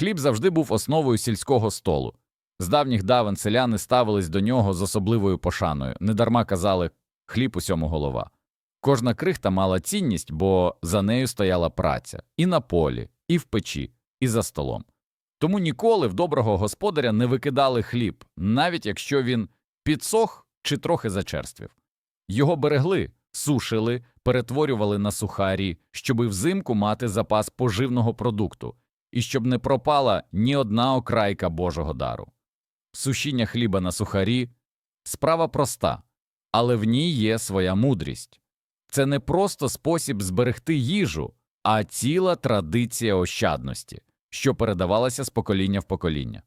Хліб завжди був основою сільського столу. З давніх давен селяни ставились до нього з особливою пошаною, недарма казали хліб усьому голова. Кожна крихта мала цінність, бо за нею стояла праця і на полі, і в печі, і за столом. Тому ніколи в доброго господаря не викидали хліб, навіть якщо він підсох чи трохи зачерствів. Його берегли, сушили, перетворювали на сухарі, щоби взимку мати запас поживного продукту, і щоб не пропала ні одна окрайка Божого дару. Сушіння хліба на сухарі справа проста, але в ній є своя мудрість. Це не просто спосіб зберегти їжу, а ціла традиція ощадності, що передавалася з покоління в покоління.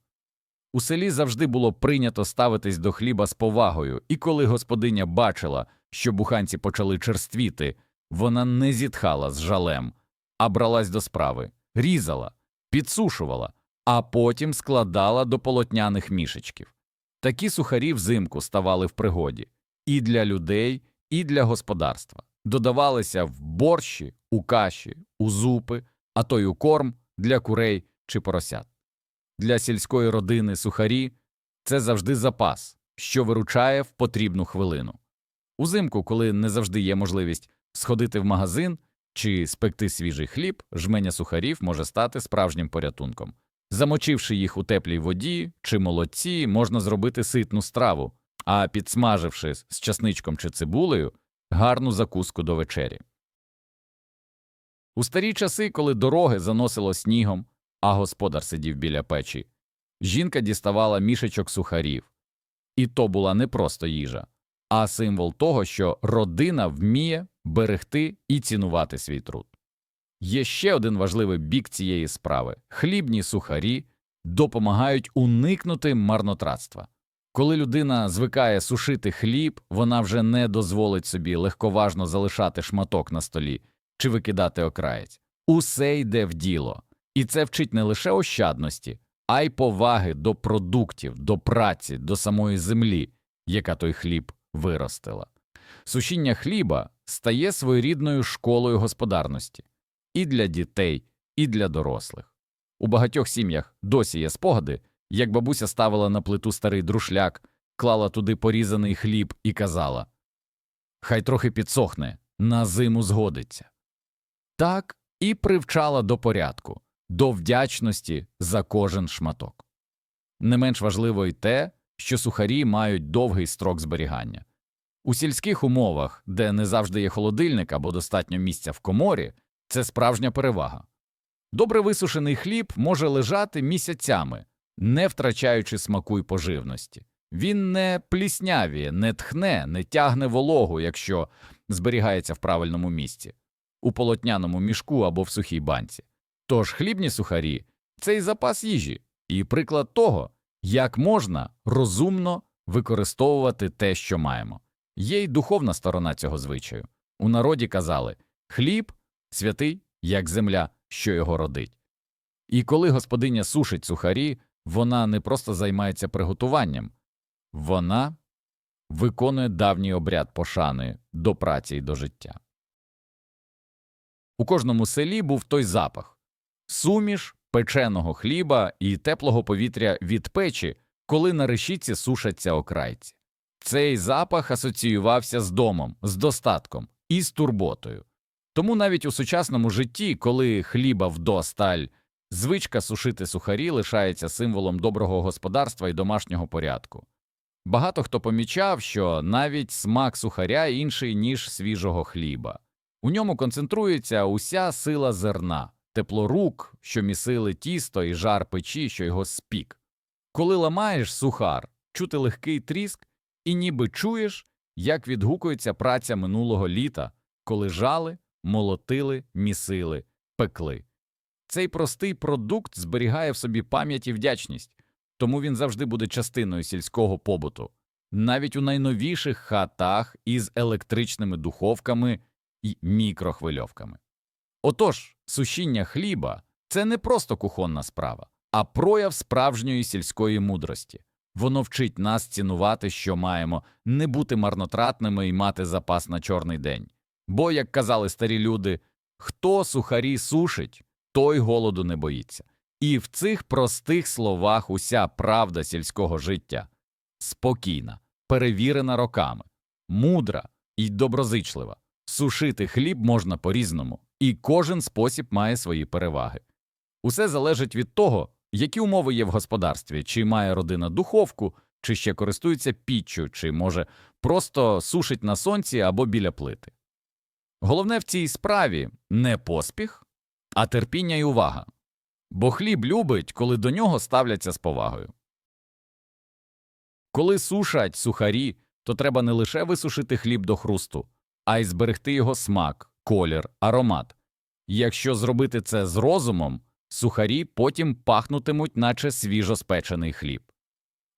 У селі завжди було прийнято ставитись до хліба з повагою, і коли господиня бачила, що буханці почали черствіти, вона не зітхала з жалем, а бралась до справи, різала, підсушувала, а потім складала до полотняних мішечків. Такі сухарі взимку ставали в пригоді і для людей, і для господарства. Додавалися в борщі, у каші, у зупи, а то й у корм для курей чи поросят. Для сільської родини сухарі це завжди запас, що виручає в потрібну хвилину. Узимку, коли не завжди є можливість сходити в магазин чи спекти свіжий хліб, жменя сухарів може стати справжнім порятунком. Замочивши їх у теплій воді чи молоці, можна зробити ситну страву, а підсмаживши з часничком чи цибулею, гарну закуску до вечері. У старі часи, коли дороги заносило снігом, а господар сидів біля печі, жінка діставала мішечок сухарів. І то була не просто їжа, а символ того, що родина вміє берегти і цінувати свій труд. Є ще один важливий бік цієї справи хлібні сухарі допомагають уникнути марнотратства. Коли людина звикає сушити хліб, вона вже не дозволить собі легковажно залишати шматок на столі чи викидати окраєць. Усе йде в діло, і це вчить не лише ощадності, а й поваги до продуктів, до праці, до самої землі, яка той хліб виростила. Сушіння хліба стає своєрідною школою господарності і для дітей, і для дорослих. У багатьох сім'ях досі є спогади, як бабуся ставила на плиту старий друшляк, клала туди порізаний хліб і казала Хай трохи підсохне, на зиму згодиться. Так і привчала до порядку, до вдячності за кожен шматок. Не менш важливо й те, що сухарі мають довгий строк зберігання. У сільських умовах, де не завжди є холодильник або достатньо місця в коморі, це справжня перевага. Добре висушений хліб може лежати місяцями, не втрачаючи смаку й поживності. Він не пліснявіє, не тхне, не тягне вологу, якщо зберігається в правильному місці, у полотняному мішку або в сухій банці. Тож хлібні сухарі це й запас їжі, і приклад того, як можна розумно використовувати те, що маємо. Є й духовна сторона цього звичаю. У народі казали хліб святий, як земля, що його родить. І коли господиня сушить сухарі, вона не просто займається приготуванням, вона виконує давній обряд пошани до праці і до життя. У кожному селі був той запах суміш печеного хліба і теплого повітря від печі, коли на решітці сушаться окрайці. Цей запах асоціювався з домом, з достатком і з турботою. Тому навіть у сучасному житті, коли хліба вдосталь, звичка сушити сухарі лишається символом доброго господарства і домашнього порядку. Багато хто помічав, що навіть смак сухаря інший, ніж свіжого хліба. У ньому концентрується уся сила зерна, тепло рук, що місили тісто і жар печі, що його спік. Коли ламаєш сухар, чути легкий тріск, і ніби чуєш, як відгукується праця минулого літа, коли жали, молотили, місили, пекли. Цей простий продукт зберігає в собі пам'ять і вдячність, тому він завжди буде частиною сільського побуту, навіть у найновіших хатах із електричними духовками і мікрохвильовками. Отож, сушіння хліба це не просто кухонна справа, а прояв справжньої сільської мудрості. Воно вчить нас цінувати, що маємо, не бути марнотратними і мати запас на чорний день. Бо, як казали старі люди, хто сухарі сушить, той голоду не боїться. І в цих простих словах уся правда сільського життя спокійна, перевірена роками, мудра і доброзичлива. Сушити хліб можна по-різному, і кожен спосіб має свої переваги. Усе залежить від того, які умови є в господарстві, чи має родина духовку, чи ще користується піччю, чи може просто сушить на сонці або біля плити. Головне в цій справі не поспіх, а терпіння і увага. Бо хліб любить, коли до нього ставляться з повагою. Коли сушать сухарі, то треба не лише висушити хліб до хрусту, а й зберегти його смак, колір, аромат. Якщо зробити це з розумом, сухарі потім пахнутимуть, наче свіжоспечений хліб.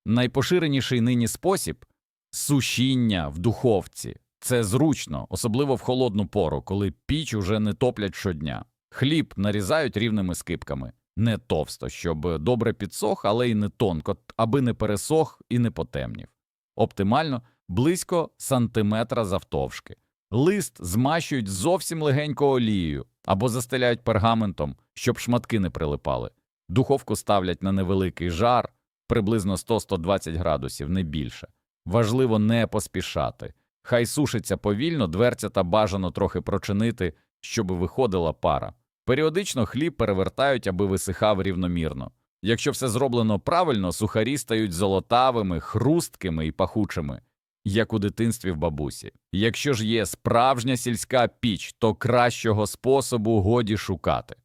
Найпоширеніший нині спосіб сушіння в духовці. Це зручно, особливо в холодну пору, коли піч уже не топлять щодня. Хліб нарізають рівними скипками, не товсто, щоб добре підсох, але й не тонко, аби не пересох і не потемнів. Оптимально близько сантиметра завтовшки. Лист змащують зовсім легенько олією або застеляють пергаментом, щоб шматки не прилипали. Духовку ставлять на невеликий жар, приблизно 100-120 градусів, не більше. Важливо не поспішати. Хай сушиться повільно, дверця та бажано трохи прочинити, щоб виходила пара. Періодично хліб перевертають, аби висихав рівномірно. Якщо все зроблено правильно, сухарі стають золотавими, хрусткими і пахучими, як у дитинстві в бабусі. Якщо ж є справжня сільська піч, то кращого способу годі шукати.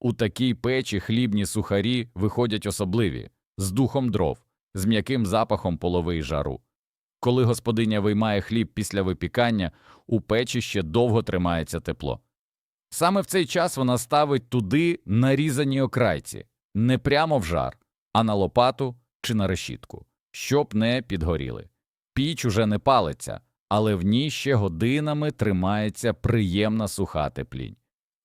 У такій печі хлібні сухарі виходять особливі, з духом дров, з м'яким запахом полови й жару. Коли господиня виймає хліб після випікання, у печі ще довго тримається тепло. Саме в цей час вона ставить туди нарізані окрайці, не прямо в жар, а на лопату чи на решітку, щоб не підгоріли. Піч уже не палиться, але в ній ще годинами тримається приємна суха теплінь.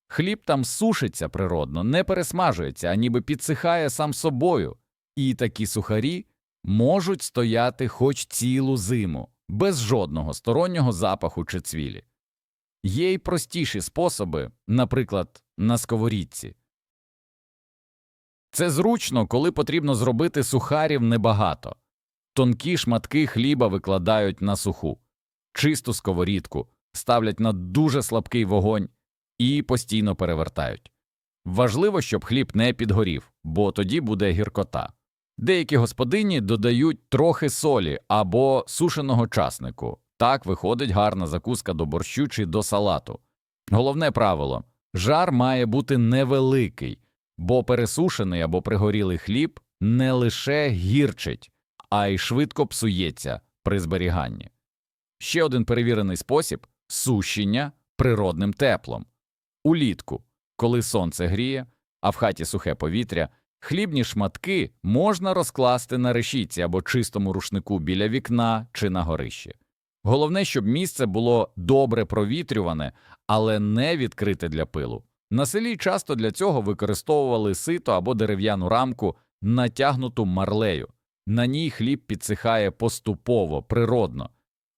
Хліб там сушиться природно, не пересмажується, а ніби підсихає сам собою, і такі сухарі можуть стояти хоч цілу зиму, без жодного стороннього запаху чи цвілі. Є й простіші способи, наприклад, на сковорідці. Це зручно, коли потрібно зробити сухарів небагато. Тонкі шматки хліба викладають на суху, чисту сковорідку, ставлять на дуже слабкий вогонь і постійно перевертають. Важливо, щоб хліб не підгорів, бо тоді буде гіркота. Деякі господині додають трохи солі або сушеного часнику. Так виходить гарна закуска до борщу чи до салату. Головне правило жар має бути невеликий, бо пересушений або пригорілий хліб не лише гірчить, а й швидко псується при зберіганні. Ще один перевірений спосіб сушіння природним теплом. Улітку, коли сонце гріє, а в хаті сухе повітря, хлібні шматки можна розкласти на решітці або чистому рушнику біля вікна чи на горищі. Головне, щоб місце було добре провітрюване, але не відкрите для пилу. На селі часто для цього використовували сито або дерев'яну рамку, натягнуту марлею. На ній хліб підсихає поступово, природно.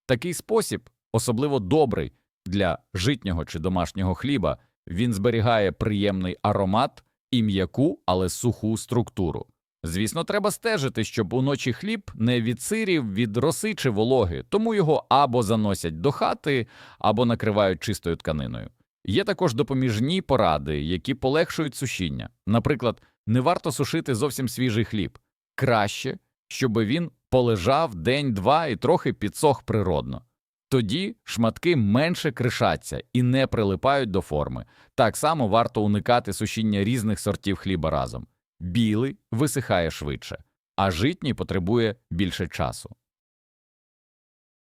Такий спосіб особливо добрий для житнього чи домашнього хліба, він зберігає приємний аромат і м'яку, але суху структуру. Звісно, треба стежити, щоб уночі хліб не відсирів від роси чи вологи, тому його або заносять до хати, або накривають чистою тканиною. Є також допоміжні поради, які полегшують сушіння. Наприклад, не варто сушити зовсім свіжий хліб, краще, щоб він полежав день-два і трохи підсох природно. Тоді шматки менше кришаться і не прилипають до форми. Так само варто уникати сушіння різних сортів хліба разом. Білий висихає швидше, а житній потребує більше часу.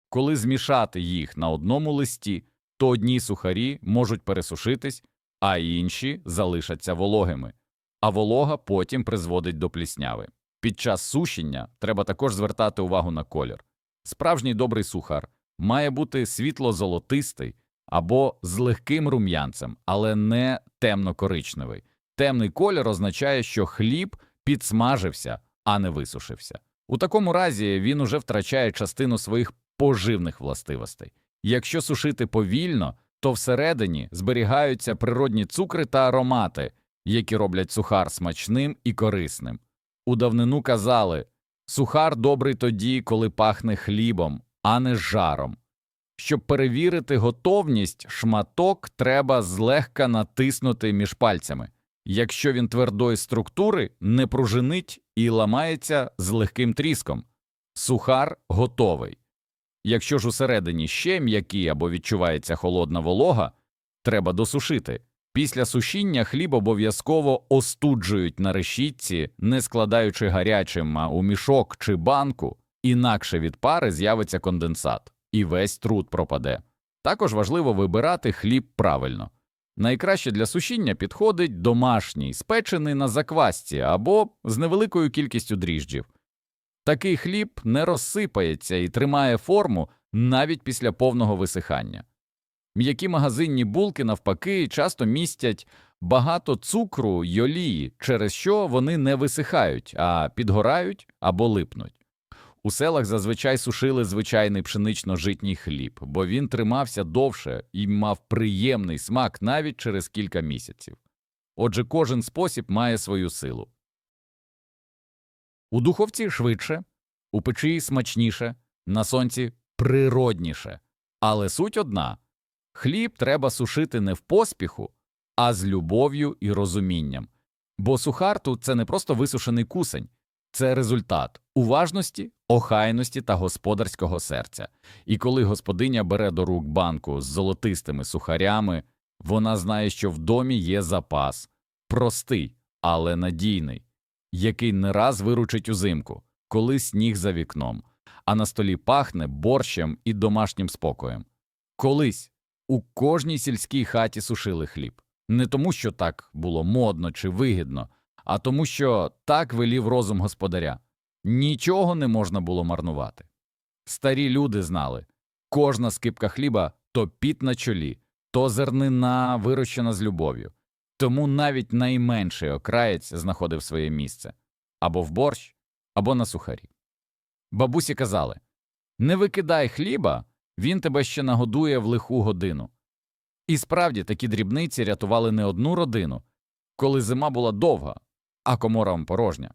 Коли змішати їх на одному листі, то одні сухарі можуть пересушитись, а інші залишаться вологими, а волога потім призводить до плісняви. Під час сушіння треба також звертати увагу на колір. Справжній добрий сухар має бути світло-золотистий або з легким рум'янцем, але не темно-коричневий. Темний колір означає, що хліб підсмажився, а не висушився. У такому разі він уже втрачає частину своїх поживних властивостей. Якщо сушити повільно, то всередині зберігаються природні цукри та аромати, які роблять сухар смачним і корисним. У давнину казали сухар добрий тоді, коли пахне хлібом, а не жаром. Щоб перевірити готовність, шматок треба злегка натиснути між пальцями. Якщо він твердої структури, не пружинить і ламається з легким тріском. Сухар готовий. Якщо ж усередині ще м'який або відчувається холодна волога, треба досушити. Після сушіння хліб обов'язково остуджують на решітці, не складаючи гарячим а у мішок чи банку, інакше від пари з'явиться конденсат, і весь труд пропаде. Також важливо вибирати хліб правильно. Найкраще для сушіння підходить домашній, спечений на заквасці або з невеликою кількістю дріжджів. Такий хліб не розсипається і тримає форму навіть після повного висихання. М'які магазинні булки, навпаки, часто містять багато цукру й олії, через що вони не висихають, а підгорають або липнуть. У селах зазвичай сушили звичайний пшенично-житній хліб, бо він тримався довше і мав приємний смак навіть через кілька місяців. Отже, кожен спосіб має свою силу. У духовці швидше, у печі смачніше, на сонці природніше. Але суть одна хліб треба сушити не в поспіху, а з любов'ю і розумінням. Бо сухар тут це не просто висушений кусень, це результат уважності, охайності та господарського серця. І коли господиня бере до рук банку з золотистими сухарями, вона знає, що в домі є запас простий, але надійний, який не раз виручить узимку, коли сніг за вікном, а на столі пахне борщем і домашнім спокоєм. Колись у кожній сільській хаті сушили хліб. Не тому, що так було модно чи вигідно, а тому, що так велів розум господаря. Нічого не можна було марнувати. Старі люди знали кожна скипка хліба то піт на чолі, то зернина вирощена з любов'ю. Тому навіть найменший окраєць знаходив своє місце або в борщ, або на сухарі. Бабусі казали не викидай хліба, він тебе ще нагодує в лиху годину. І справді такі дрібниці рятували не одну родину, коли зима була довга, а комора порожня.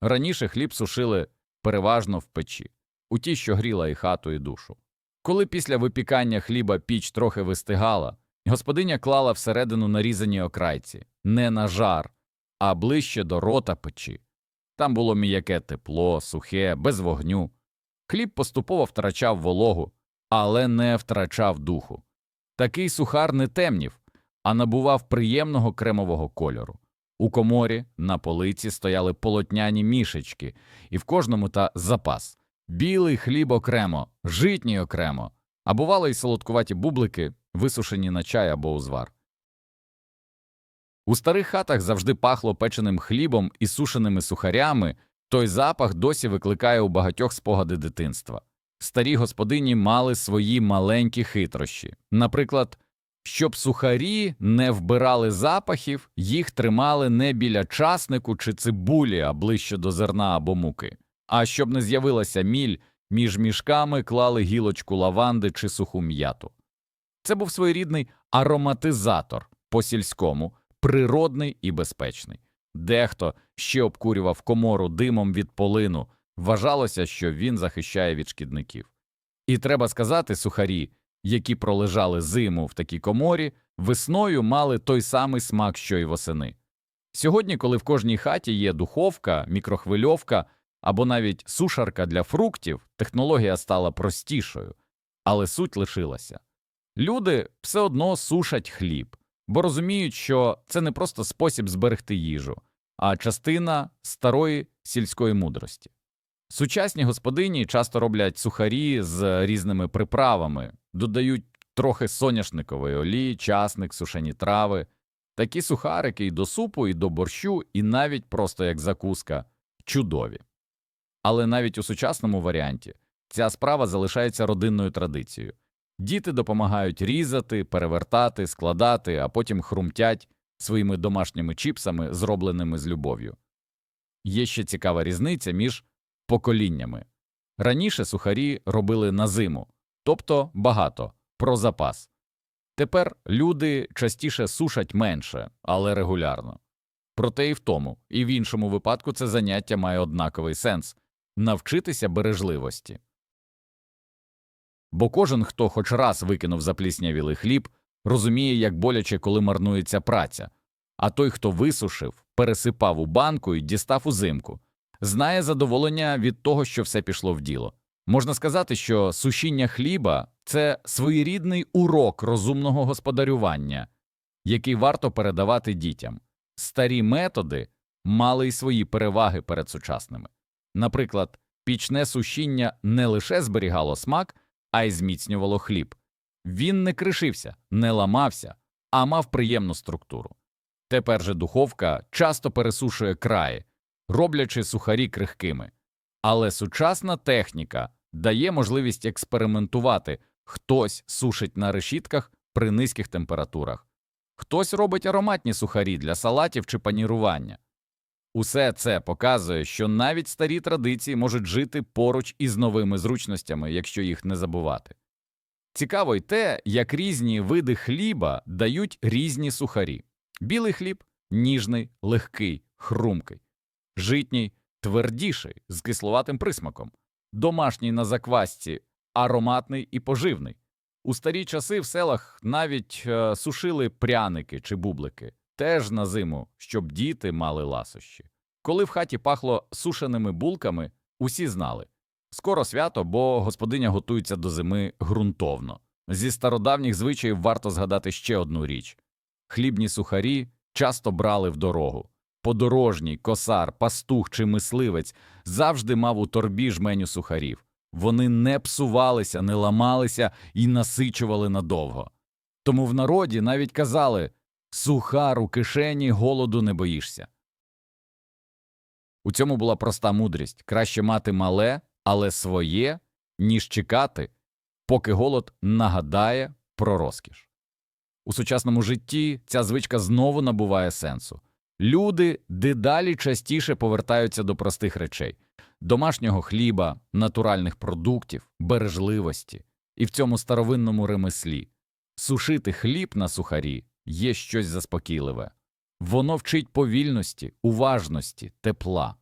Раніше хліб сушили переважно в печі, у тій, що гріла і хату, і душу. Коли після випікання хліба піч трохи вистигала, господиня клала всередину нарізані окрайці, не на жар, а ближче до рота печі. Там було м'яке тепло, сухе, без вогню. Хліб поступово втрачав вологу, але не втрачав духу. Такий сухар не темнів, а набував приємного кремового кольору. У коморі на полиці стояли полотняні мішечки, і в кожному та запас білий хліб окремо, житній окремо, а бували й солодкуваті бублики, висушені на чай або узвар. У старих хатах завжди пахло печеним хлібом і сушеними сухарями, той запах досі викликає у багатьох спогади дитинства. Старі господині мали свої маленькі хитрощі. Наприклад, щоб сухарі не вбирали запахів, їх тримали не біля часнику чи цибулі, а ближче до зерна або муки. А щоб не з'явилася міль, між мішками клали гілочку лаванди чи суху м'яту. Це був своєрідний ароматизатор по сільському, природний і безпечний. Дехто ще обкурював комору димом від полину, вважалося, що він захищає від шкідників. І треба сказати, сухарі, які пролежали зиму в такій коморі, весною мали той самий смак, що й восени. Сьогодні, коли в кожній хаті є духовка, мікрохвильовка або навіть сушарка для фруктів, технологія стала простішою, але суть лишилася. Люди все одно сушать хліб, бо розуміють, що це не просто спосіб зберегти їжу, а частина старої сільської мудрості. Сучасні господині часто роблять сухарі з різними приправами, додають трохи соняшникової олії, часник, сушені трави. Такі сухарики і до супу, і до борщу, і навіть просто як закуска чудові. Але навіть у сучасному варіанті ця справа залишається родинною традицією. Діти допомагають різати, перевертати, складати, а потім хрумтять своїми домашніми чіпсами, зробленими з любов'ю. Є ще цікава різниця між поколіннями. Раніше сухарі робили на зиму, тобто багато, про запас. Тепер люди частіше сушать менше, але регулярно. Проте і в тому, і в іншому випадку це заняття має однаковий сенс навчитися бережливості. Бо кожен, хто хоч раз викинув запліснявілий хліб, розуміє, як боляче, коли марнується праця, а той, хто висушив, пересипав у банку і дістав узимку, знає задоволення від того, що все пішло в діло. Можна сказати, що сушіння хліба це своєрідний урок розумного господарювання, який варто передавати дітям. Старі методи мали й свої переваги перед сучасними. Наприклад, пічне сушіння не лише зберігало смак, а й зміцнювало хліб. Він не кришився, не ламався, а мав приємну структуру. Тепер же духовка часто пересушує краї, роблячи сухарі крихкими. Але сучасна техніка дає можливість експериментувати хтось сушить на решітках при низьких температурах, хтось робить ароматні сухарі для салатів чи панірування. Усе це показує, що навіть старі традиції можуть жити поруч із новими зручностями, якщо їх не забувати. Цікаво й те, як різні види хліба дають різні сухарі. Білий хліб ніжний, легкий, хрумкий, житній твердіший, з кисловатим присмаком, домашній на заквасці, ароматний і поживний. У старі часи в селах навіть е, сушили пряники чи бублики, теж на зиму, щоб діти мали ласощі. Коли в хаті пахло сушеними булками, усі знали скоро свято, бо господиня готується до зими ґрунтовно. Зі стародавніх звичаїв варто згадати ще одну річ хлібні сухарі часто брали в дорогу. Подорожній, косар, пастух чи мисливець завжди мав у торбі жменю сухарів. Вони не псувалися, не ламалися і насичували надовго. Тому в народі навіть казали сухар у кишені голоду не боїшся. У цьому була проста мудрість краще мати мале, але своє, ніж чекати, поки голод нагадає про розкіш. У сучасному житті ця звичка знову набуває сенсу. Люди дедалі частіше повертаються до простих речей домашнього хліба, натуральних продуктів, бережливості, і в цьому старовинному ремеслі сушити хліб на сухарі є щось заспокійливе. Воно вчить повільності, уважності, тепла.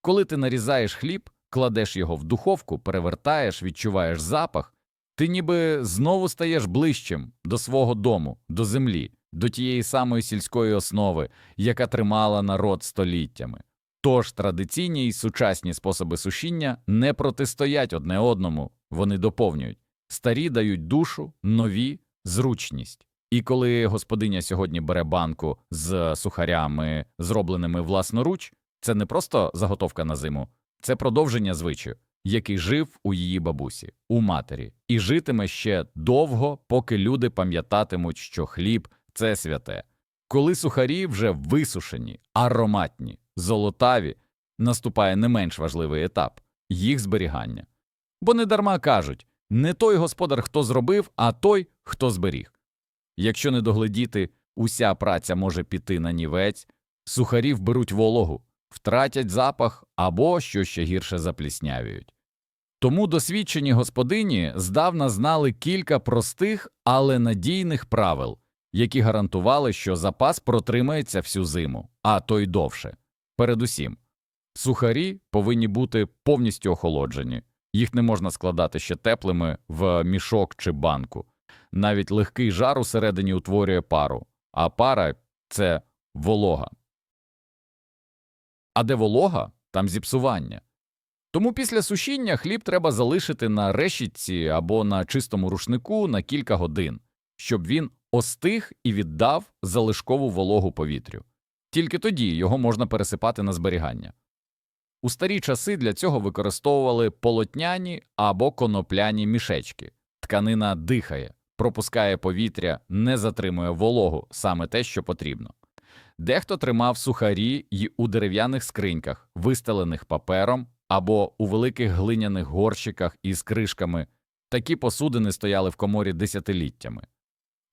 Коли ти нарізаєш хліб, кладеш його в духовку, перевертаєш, відчуваєш запах, ти ніби знову стаєш ближчим до свого дому, до землі, до тієї самої сільської основи, яка тримала народ століттями. Тож традиційні і сучасні способи сушіння не протистоять одне одному, вони доповнюють. Старі дають душу, нові зручність. І коли господиня сьогодні бере банку з сухарями, зробленими власноруч, це не просто заготовка на зиму, це продовження звичаю, який жив у її бабусі, у матері, і житиме ще довго, поки люди пам'ятатимуть, що хліб це святе. Коли сухарі вже висушені, ароматні, золотаві, наступає не менш важливий етап їх зберігання. Бо недарма кажуть не той господар, хто зробив, а той, хто зберіг. Якщо не доглядіти, уся праця може піти на нівець, сухарів беруть вологу, втратять запах або, що ще гірше, запліснявіють. Тому досвідчені господині здавна знали кілька простих, але надійних правил, які гарантували, що запас протримається всю зиму, а то й довше. Передусім, сухарі повинні бути повністю охолоджені, їх не можна складати ще теплими в мішок чи банку. Навіть легкий жар усередині утворює пару, а пара це волога. А де волога, там зіпсування. Тому після сушіння хліб треба залишити на решітці або на чистому рушнику на кілька годин, щоб він остиг і віддав залишкову вологу повітрю. Тільки тоді його можна пересипати на зберігання. У старі часи для цього використовували полотняні або конопляні мішечки. Тканина дихає, пропускає повітря, не затримує вологу, саме те, що потрібно. Дехто тримав сухарі й у дерев'яних скриньках, вистелених папером або у великих глиняних горщиках із кришками. Такі посудини стояли в коморі десятиліттями.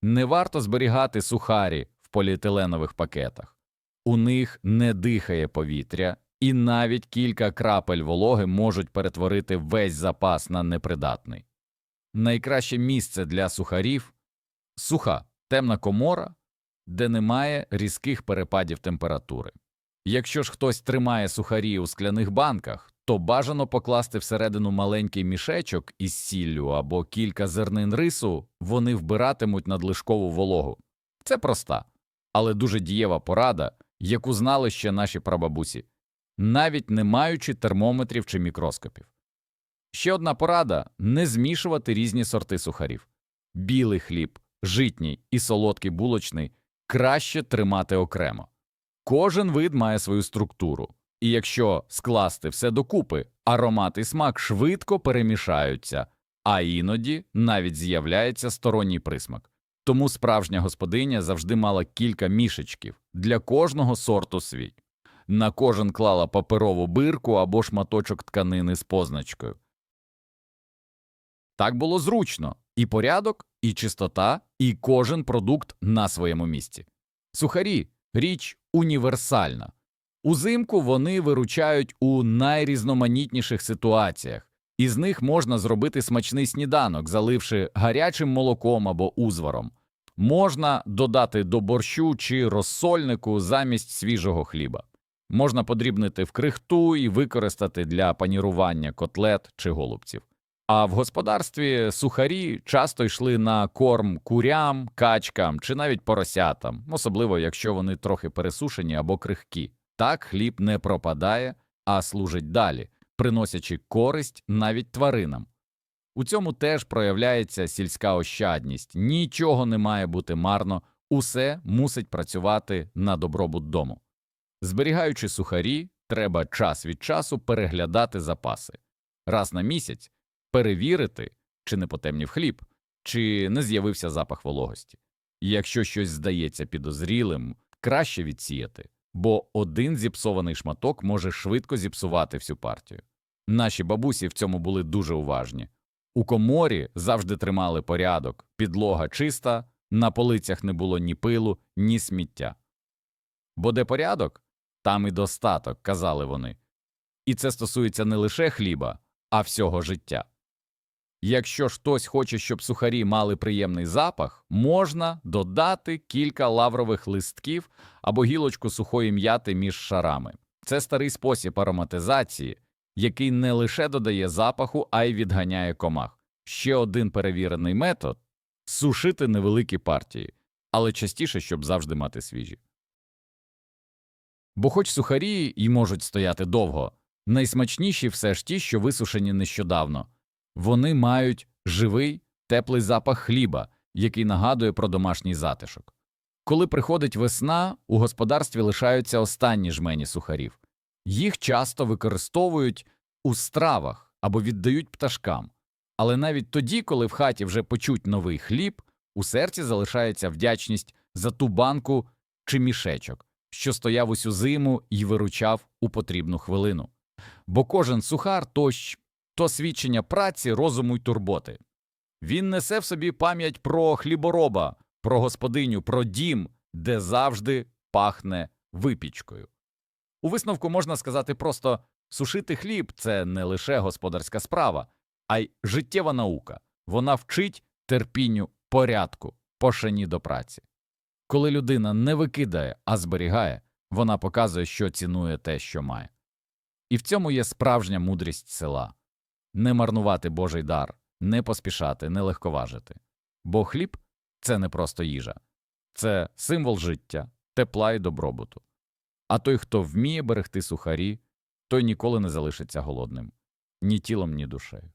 Не варто зберігати сухарі в поліетиленових пакетах. У них не дихає повітря, і навіть кілька крапель вологи можуть перетворити весь запас на непридатний. Найкраще місце для сухарів суха темна комора де немає різких перепадів температури. Якщо ж хтось тримає сухарі у скляних банках, то бажано покласти всередину маленький мішечок із сіллю або кілька зернин рису, вони вбиратимуть надлишкову вологу. Це проста, але дуже дієва порада, яку знали ще наші прабабусі, навіть не маючи термометрів чи мікроскопів. Ще одна порада не змішувати різні сорти сухарів. Білий хліб, житній і солодкий булочний краще тримати окремо. Кожен вид має свою структуру, і якщо скласти все докупи, аромат і смак швидко перемішаються, а іноді навіть з'являється сторонній присмак. Тому справжня господиня завжди мала кілька мішечків для кожного сорту свій. На кожен клала паперову бирку або шматочок тканини з позначкою. Так було зручно і порядок, і чистота, і кожен продукт на своєму місці. Сухарі річ універсальна. Узимку вони виручають у найрізноманітніших ситуаціях, із них можна зробити смачний сніданок, заливши гарячим молоком або узваром. Можна додати до борщу чи розсольнику замість свіжого хліба. Можна подрібнити в крихту і використати для панірування котлет чи голубців. А в господарстві сухарі часто йшли на корм курям, качкам чи навіть поросятам, особливо якщо вони трохи пересушені або крихкі. Так хліб не пропадає, а служить далі, приносячи користь навіть тваринам. У цьому теж проявляється сільська ощадність, нічого не має бути марно, усе мусить працювати на добробут дому. Зберігаючи сухарі, треба час від часу переглядати запаси. Раз на місяць перевірити, чи не потемнів хліб, чи не з'явився запах вологості. Якщо щось здається підозрілим, краще відсіяти, бо один зіпсований шматок може швидко зіпсувати всю партію. Наші бабусі в цьому були дуже уважні. У коморі завжди тримали порядок, підлога чиста, на полицях не було ні пилу, ні сміття. Бо де порядок, там і достаток, казали вони. І це стосується не лише хліба, а всього життя. Якщо хтось хоче, щоб сухарі мали приємний запах, можна додати кілька лаврових листків або гілочку сухої м'яти між шарами. Це старий спосіб ароматизації, який не лише додає запаху, а й відганяє комах. Ще один перевірений метод сушити невеликі партії, але частіше, щоб завжди мати свіжі. Бо хоч сухарі й можуть стояти довго, найсмачніші все ж ті, що висушені нещодавно. Вони мають живий, теплий запах хліба, який нагадує про домашній затишок. Коли приходить весна, у господарстві лишаються останні жмені сухарів. Їх часто використовують у стравах або віддають пташкам. Але навіть тоді, коли в хаті вже почуть новий хліб, у серці залишається вдячність за ту банку чи мішечок, що стояв усю зиму і виручав у потрібну хвилину. Бо кожен сухар то, щ- то свідчення праці, розуму й турботи. Він несе в собі пам'ять про хлібороба, про господиню, про дім, де завжди пахне випічкою. У висновку можна сказати просто сушити хліб це не лише господарська справа, а й життєва наука. Вона вчить терпінню, порядку, пошані до праці. Коли людина не викидає, а зберігає, вона показує, що цінує те, що має. І в цьому є справжня мудрість села не марнувати Божий дар, не поспішати, не легковажити. Бо хліб це не просто їжа, це символ життя, тепла і добробуту. А той, хто вміє берегти сухарі, той ніколи не залишиться голодним ні тілом, ні душею.